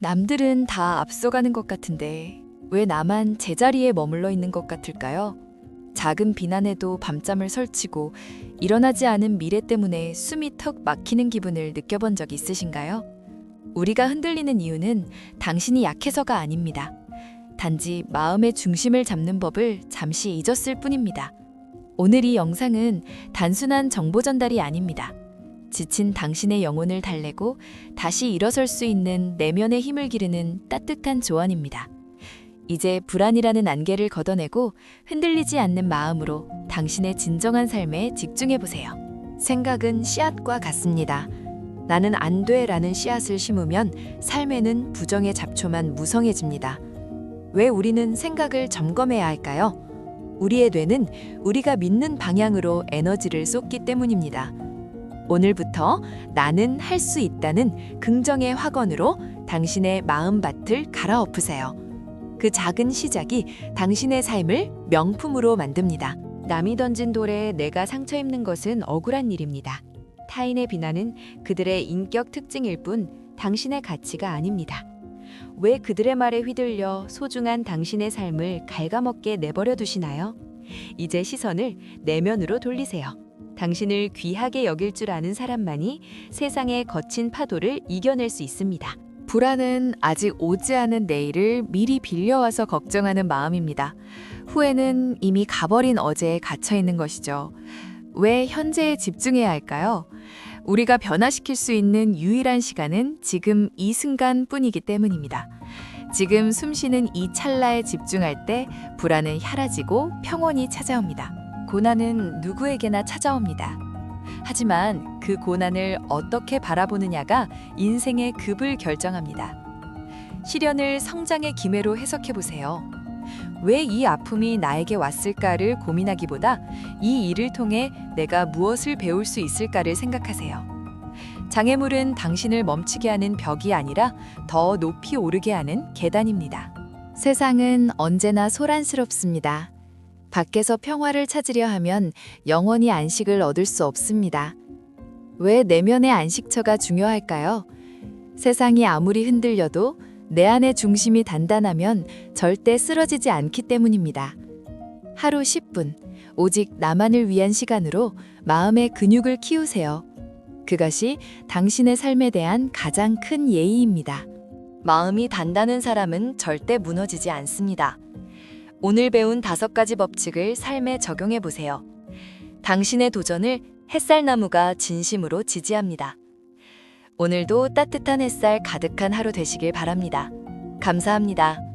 남들은 다 앞서가는 것 같은데 왜 나만 제자리에 머물러 있는 것 같을까요? 작은 비난에도 밤잠을 설치고 일어나지 않은 미래 때문에 숨이 턱 막히는 기분을 느껴본 적 있으신가요? 우리가 흔들리는 이유는 당신이 약해서가 아닙니다. 단지 마음의 중심을 잡는 법을 잠시 잊었을 뿐입니다. 오늘 이 영상은 단순한 정보 전달이 아닙니다. 지친 당신의 영혼을 달래고 다시 일어설 수 있는 내면의 힘을 기르는 따뜻한 조언입니다. 이제 불안이라는 안개를 걷어내고 흔들리지 않는 마음으로 당신의 진정한 삶에 집중해 보세요. 생각은 씨앗과 같습니다. 나는 안 돼라는 씨앗을 심으면 삶에는 부정의 잡초만 무성해집니다. 왜 우리는 생각을 점검해야 할까요? 우리의 뇌는 우리가 믿는 방향으로 에너지를 쏟기 때문입니다. 오늘부터 나는 할 수 있다는 긍정의 확언으로 당신의 마음밭을 갈아엎으세요. 그 작은 시작이 당신의 삶을 명품으로 만듭니다. 남이 던진 돌에 내가 상처 입는 것은 억울한 일입니다. 타인의 비난은 그들의 인격 특징일 뿐 당신의 가치가 아닙니다. 왜 그들의 말에 휘둘려 소중한 당신의 삶을 갉아먹게 내버려 두시나요? 이제 시선을 내면으로 돌리세요. 당신을 귀하게 여길 줄 아는 사람만이 세상의 거친 파도를 이겨낼 수 있습니다. 불안은 아직 오지 않은 내일을 미리 빌려와서 걱정하는 마음입니다. 후회는 이미 가버린 어제에 갇혀 있는 것이죠. 왜 현재에 집중해야 할까요? 우리가 변화시킬 수 있는 유일한 시간은 지금 이 순간 뿐이기 때문입니다. 지금 숨 쉬는 이 찰나에 집중할 때 불안은 사라지고 평온이 찾아옵니다. 고난은 누구에게나 찾아옵니다. 하지만 그 고난을 어떻게 바라보느냐가 인생의 급을 결정합니다. 시련을 성장의 기회로 해석해 보세요. 왜 이 아픔이 나에게 왔을까를 고민하기보다 이 일을 통해 내가 무엇을 배울 수 있을까를 생각하세요. 장애물은 당신을 멈추게 하는 벽이 아니라 더 높이 오르게 하는 계단입니다. 세상은 언제나 소란스럽습니다. 밖에서 평화를 찾으려 하면 영원히 안식을 얻을 수 없습니다. 왜 내면의 안식처가 중요할까요? 세상이 아무리 흔들려도 내 안의 중심이 단단하면 절대 쓰러지지 않기 때문입니다. 하루 10분, 오직 나만을 위한 시간으로 마음의 근육을 키우세요. 그것이 당신의 삶에 대한 가장 큰 예의입니다. 마음이 단단한 사람은 절대 무너지지 않습니다. 오늘 배운 다섯 가지 법칙을 삶에 적용해 보세요. 당신의 도전을 햇살나무가 진심으로 지지합니다. 오늘도 따뜻한 햇살 가득한 하루 되시길 바랍니다. 감사합니다.